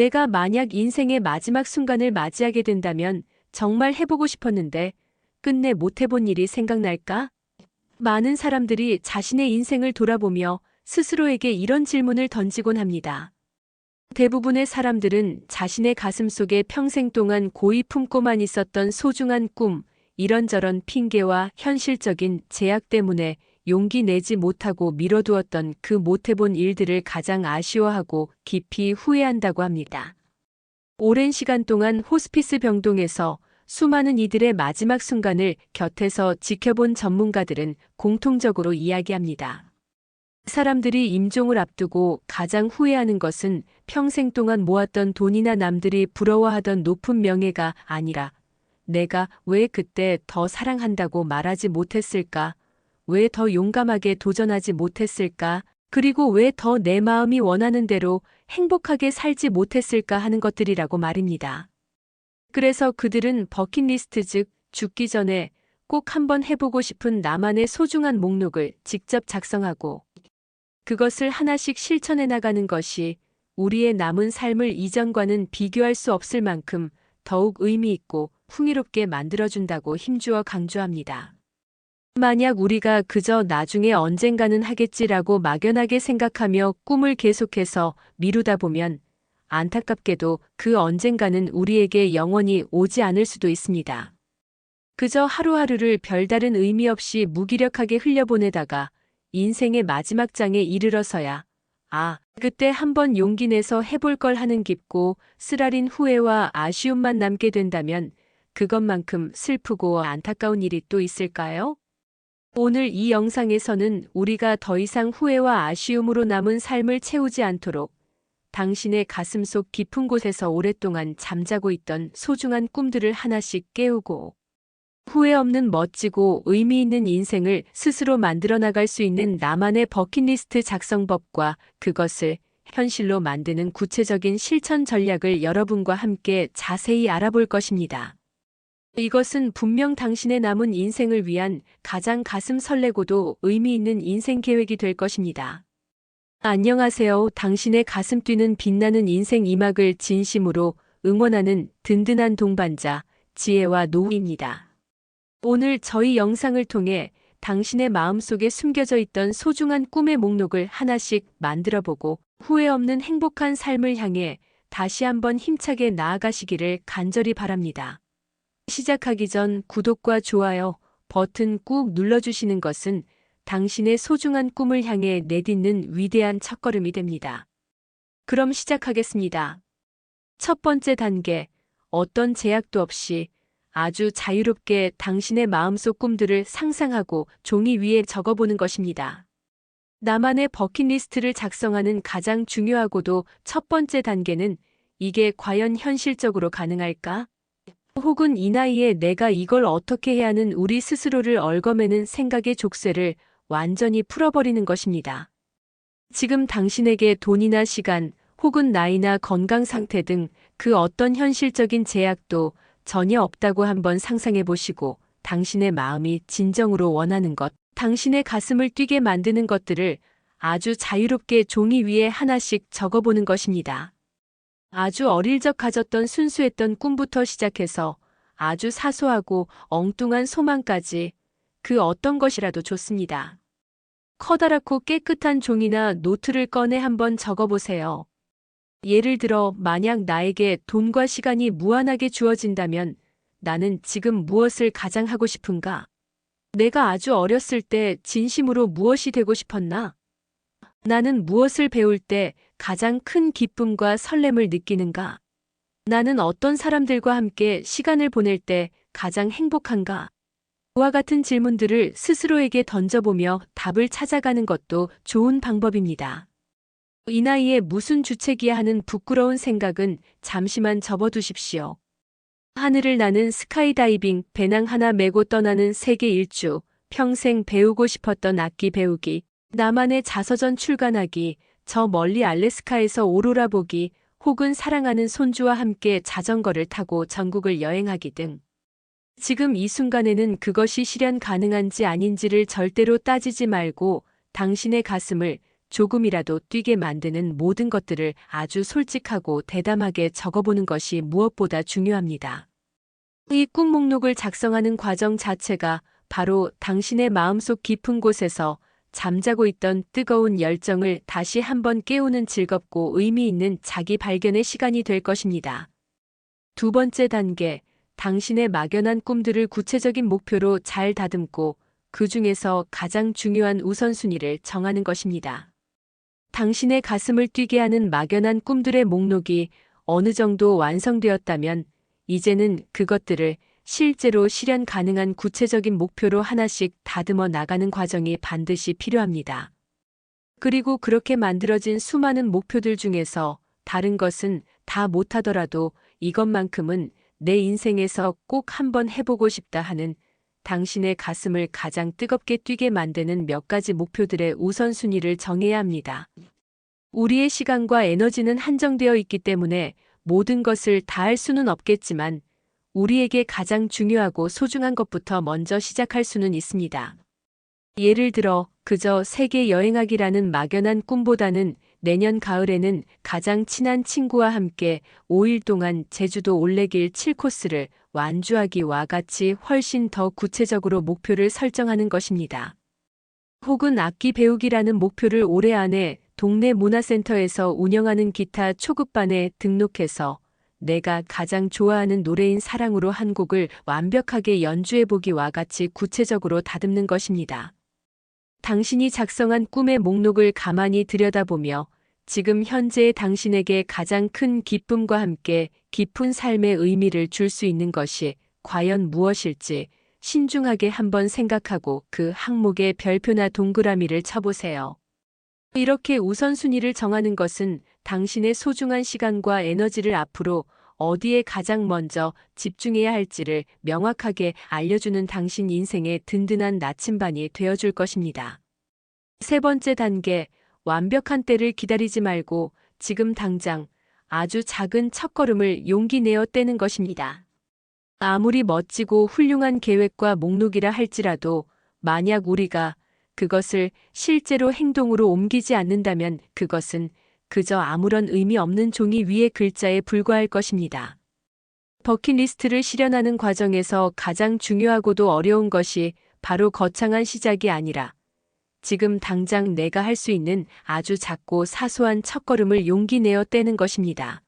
내가 만약 인생의 마지막 순간을 맞이하게 된다면 정말 해보고 싶었는데 끝내 못 해본 일이 생각날까? 많은 사람들이 자신의 인생을 돌아보며 스스로에게 이런 질문을 던지곤 합니다. 대부분의 사람들은 자신의 가슴 속에 평생 동안 고이 품고만 있었던 소중한 꿈, 이런저런 핑계와 현실적인 제약 때문에 용기 내지 못하고 미뤄두었던 그 못해본 일들을 가장 아쉬워하고 깊이 후회한다고 합니다. 오랜 시간 동안 호스피스 병동에서 수많은 이들의 마지막 순간을 곁에서 지켜본 전문가들은 공통적으로 이야기합니다. 사람들이 임종을 앞두고 가장 후회하는 것은 평생 동안 모았던 돈이나 남들이 부러워하던 높은 명예가 아니라 내가 왜 그때 더 사랑한다고 말하지 못했을까? 왜 더 용감하게 도전하지 못했을까? 그리고 왜 더 내 마음이 원하는 대로 행복하게 살지 못했을까 하는 것들이라고 말입니다. 그래서 그들은 버킷리스트 즉 죽기 전에 꼭 한번 해보고 싶은 나만의 소중한 목록을 직접 작성하고 그것을 하나씩 실천해 나가는 것이 우리의 남은 삶을 이전과는 비교할 수 없을 만큼 더욱 의미 있고 풍요롭게 만들어준다고 힘주어 강조합니다. 만약 우리가 그저 나중에 언젠가는 하겠지라고 막연하게 생각하며 꿈을 계속해서 미루다 보면 안타깝게도 그 언젠가는 우리에게 영원히 오지 않을 수도 있습니다. 그저 하루하루를 별다른 의미 없이 무기력하게 흘려보내다가 인생의 마지막 장에 이르러서야 아, 그때 한번 용기 내서 해볼 걸 하는 깊고 쓰라린 후회와 아쉬움만 남게 된다면 그것만큼 슬프고 안타까운 일이 또 있을까요? 오늘 이 영상에서는 우리가 더 이상 후회와 아쉬움으로 남은 삶을 채우지 않도록 당신의 가슴 속 깊은 곳에서 오랫동안 잠자고 있던 소중한 꿈들을 하나씩 깨우고 후회 없는 멋지고 의미 있는 인생을 스스로 만들어 나갈 수 있는 나만의 버킷리스트 작성법과 그것을 현실로 만드는 구체적인 실천 전략을 여러분과 함께 자세히 알아볼 것입니다. 이것은 분명 당신의 남은 인생을 위한 가장 가슴 설레고도 의미 있는 인생 계획이 될 것입니다. 안녕하세요. 당신의 가슴 뛰는 빛나는 인생 이막을 진심으로 응원하는 든든한 동반자, 지혜와 노우입니다. 오늘 저희 영상을 통해 당신의 마음속에 숨겨져 있던 소중한 꿈의 목록을 하나씩 만들어 보고 후회 없는 행복한 삶을 향해 다시 한번 힘차게 나아가시기를 간절히 바랍니다. 시작하기 전 구독과 좋아요 버튼 꾹 눌러주시는 것은 당신의 소중한 꿈을 향해 내딛는 위대한 첫걸음이 됩니다. 그럼 시작하겠습니다. 첫 번째 단계, 어떤 제약도 없이 아주 자유롭게 당신의 마음속 꿈들을 상상하고 종이 위에 적어보는 것입니다. 나만의 버킷리스트를 작성하는 가장 중요하고도 첫 번째 단계는 이게 과연 현실적으로 가능할까? 혹은 이 나이에 내가 이걸 어떻게 해야 하는 우리 스스로를 얽어매는 생각의 족쇄를 완전히 풀어버리는 것입니다. 지금 당신에게 돈이나 시간, 혹은 나이나 건강 상태 등 그 어떤 현실적인 제약도 전혀 없다고 한번 상상해 보시고 당신의 마음이 진정으로 원하는 것, 당신의 가슴을 뛰게 만드는 것들을 아주 자유롭게 종이 위에 하나씩 적어보는 것입니다. 아주 어릴 적 가졌던 순수했던 꿈부터 시작해서 아주 사소하고 엉뚱한 소망까지 그 어떤 것이라도 좋습니다. 커다랗고 깨끗한 종이나 노트를 꺼내 한번 적어보세요. 예를 들어, 만약 나에게 돈과 시간이 무한하게 주어진다면 나는 지금 무엇을 가장 하고 싶은가? 내가 아주 어렸을 때 진심으로 무엇이 되고 싶었나? 나는 무엇을 배울 때 가장 큰 기쁨과 설렘을 느끼는가? 나는 어떤 사람들과 함께 시간을 보낼 때 가장 행복한가? 그와 같은 질문들을 스스로에게 던져보며 답을 찾아가는 것도 좋은 방법입니다. 이 나이에 무슨 주책이야 하는 부끄러운 생각은 잠시만 접어두십시오. 하늘을 나는 스카이다이빙 배낭 하나 메고 떠나는 세계 일주, 평생 배우고 싶었던 악기 배우기, 나만의 자서전 출간하기, 저 멀리 알래스카에서 오로라 보기, 혹은 사랑하는 손주와 함께 자전거를 타고 전국을 여행하기 등. 지금 이 순간에는 그것이 실현 가능한지 아닌지를 절대로 따지지 말고 당신의 가슴을 조금이라도 뛰게 만드는 모든 것들을 아주 솔직하고 대담하게 적어보는 것이 무엇보다 중요합니다. 이 꿈 목록을 작성하는 과정 자체가 바로 당신의 마음속 깊은 곳에서 잠자고 있던 뜨거운 열정을 다시 한번 깨우는 즐겁고 의미 있는 자기 발견의 시간이 될 것입니다. 두 번째 단계, 당신의 막연한 꿈들을 구체적인 목표로 잘 다듬고 그 중에서 가장 중요한 우선순위를 정하는 것입니다. 당신의 가슴을 뛰게 하는 막연한 꿈들의 목록이 어느 정도 완성되었다면 이제는 그것들을 실제로 실현 가능한 구체적인 목표로 하나씩 다듬어 나가는 과정이 반드시 필요합니다. 그리고 그렇게 만들어진 수많은 목표들 중에서 다른 것은 다 못하더라도 이것만큼은 내 인생에서 꼭 한번 해보고 싶다 하는 당신의 가슴을 가장 뜨겁게 뛰게 만드는 몇 가지 목표들의 우선순위를 정해야 합니다. 우리의 시간과 에너지는 한정되어 있기 때문에 모든 것을 다 할 수는 없겠지만 우리에게 가장 중요하고 소중한 것부터 먼저 시작할 수는 있습니다. 예를 들어 그저 세계 여행하기라는 막연한 꿈보다는 내년 가을에는 가장 친한 친구와 함께 5일 동안 제주도 올레길 7코스를 완주하기와 같이 훨씬 더 구체적으로 목표를 설정하는 것입니다. 혹은 악기 배우기라는 목표를 올해 안에 동네 문화센터에서 운영하는 기타 초급반에 등록해서 내가 가장 좋아하는 노래인 사랑으로 한 곡을 완벽하게 연주해보기와 같이 구체적으로 다듬는 것입니다. 당신이 작성한 꿈의 목록을 가만히 들여다보며 지금 현재의 당신에게 가장 큰 기쁨과 함께 깊은 삶의 의미를 줄 수 있는 것이 과연 무엇일지 신중하게 한번 생각하고 그 항목에 별표나 동그라미를 쳐보세요. 이렇게 우선순위를 정하는 것은 당신의 소중한 시간과 에너지를 앞으로 어디에 가장 먼저 집중해야 할지를 명확하게 알려주는 당신 인생의 든든한 나침반이 되어줄 것입니다. 세 번째 단계, 완벽한 때를 기다리지 말고 지금 당장 아주 작은 첫걸음을 용기 내어 떼는 것입니다. 아무리 멋지고 훌륭한 계획과 목록이라 할지라도 만약 우리가 그것을 실제로 행동으로 옮기지 않는다면 그것은 그저 아무런 의미 없는 종이 위의 글자에 불과할 것입니다. 버킷리스트를 실현하는 과정에서 가장 중요하고도 어려운 것이 바로 거창한 시작이 아니라 지금 당장 내가 할 수 있는 아주 작고 사소한 첫걸음을 용기 내어 떼는 것입니다.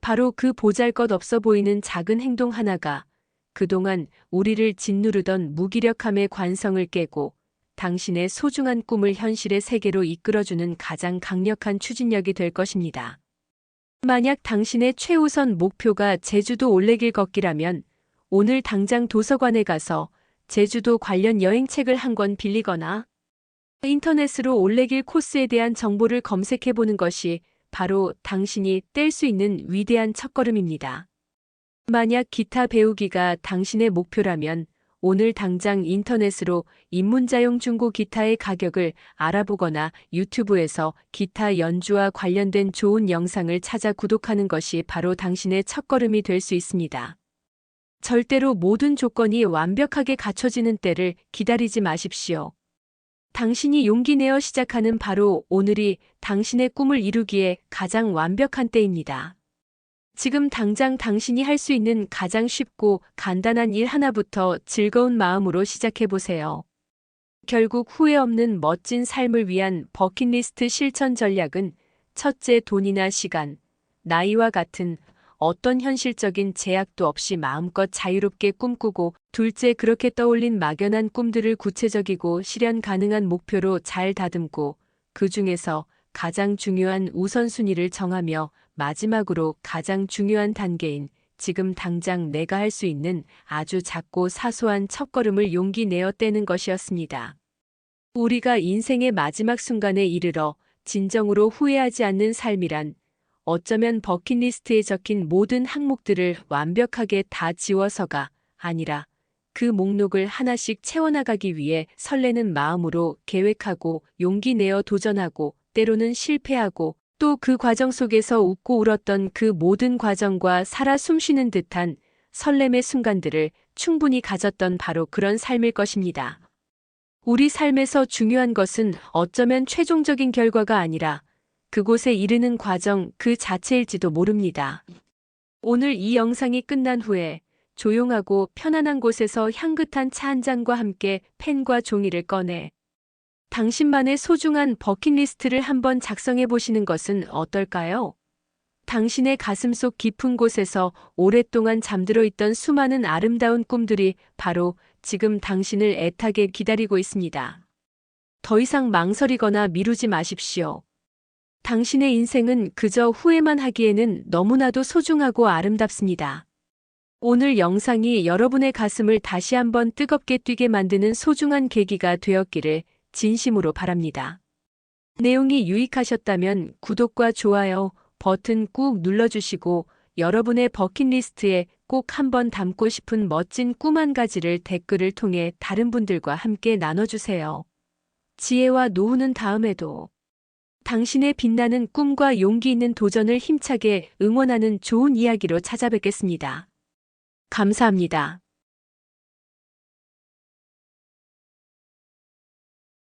바로 그 보잘 것 없어 보이는 작은 행동 하나가 그동안 우리를 짓누르던 무기력함의 관성을 깨고 당신의 소중한 꿈을 현실의 세계로 이끌어주는 가장 강력한 추진력이 될 것입니다. 만약 당신의 최우선 목표가 제주도 올레길 걷기라면 오늘 당장 도서관에 가서 제주도 관련 여행책을 한 권 빌리거나 인터넷으로 올레길 코스에 대한 정보를 검색해 보는 것이 바로 당신이 뗄 수 있는 위대한 첫걸음입니다. 만약 기타 배우기가 당신의 목표라면 오늘 당장 인터넷으로 입문자용 중고 기타의 가격을 알아보거나 유튜브에서 기타 연주와 관련된 좋은 영상을 찾아 구독하는 것이 바로 당신의 첫걸음이 될 수 있습니다. 절대로 모든 조건이 완벽하게 갖춰지는 때를 기다리지 마십시오. 당신이 용기 내어 시작하는 바로 오늘이 당신의 꿈을 이루기에 가장 완벽한 때입니다. 지금 당장 당신이 할 수 있는 가장 쉽고 간단한 일 하나부터 즐거운 마음으로 시작해 보세요. 결국 후회 없는 멋진 삶을 위한 버킷리스트 실천 전략은 첫째 돈이나 시간, 나이와 같은 어떤 현실적인 제약도 없이 마음껏 자유롭게 꿈꾸고 둘째 그렇게 떠올린 막연한 꿈들을 구체적이고 실현 가능한 목표로 잘 다듬고 그 중에서 가장 중요한 우선순위를 정하며 마지막으로 가장 중요한 단계인 지금 당장 내가 할 수 있는 아주 작고 사소한 첫걸음을 용기 내어 떼는 것이었습니다. 우리가 인생의 마지막 순간에 이르러 진정으로 후회하지 않는 삶이란 어쩌면 버킷리스트에 적힌 모든 항목들을 완벽하게 다 지워서가 아니라 그 목록을 하나씩 채워나가기 위해 설레는 마음으로 계획하고 용기 내어 도전하고 때로는 실패하고 또 그 과정 속에서 웃고 울었던 그 모든 과정과 살아 숨쉬는 듯한 설렘의 순간들을 충분히 가졌던 바로 그런 삶일 것입니다. 우리 삶에서 중요한 것은 어쩌면 최종적인 결과가 아니라 그곳에 이르는 과정 그 자체일지도 모릅니다. 오늘 이 영상이 끝난 후에 조용하고 편안한 곳에서 향긋한 차 한 잔과 함께 펜과 종이를 꺼내 당신만의 소중한 버킷리스트를 한번 작성해 보시는 것은 어떨까요? 당신의 가슴 속 깊은 곳에서 오랫동안 잠들어 있던 수많은 아름다운 꿈들이 바로 지금 당신을 애타게 기다리고 있습니다. 더 이상 망설이거나 미루지 마십시오. 당신의 인생은 그저 후회만 하기에는 너무나도 소중하고 아름답습니다. 오늘 영상이 여러분의 가슴을 다시 한번 뜨겁게 뛰게 만드는 소중한 계기가 되었기를 진심으로 바랍니다. 내용이 유익하셨다면 구독과 좋아요 버튼 꾹 눌러주시고 여러분의 버킷리스트에 꼭 한번 담고 싶은 멋진 꿈 한 가지를 댓글을 통해 다른 분들과 함께 나눠주세요. 지혜와 노후는 다음에도 당신의 빛나는 꿈과 용기 있는 도전을 힘차게 응원하는 좋은 이야기로 찾아뵙겠습니다. 감사합니다.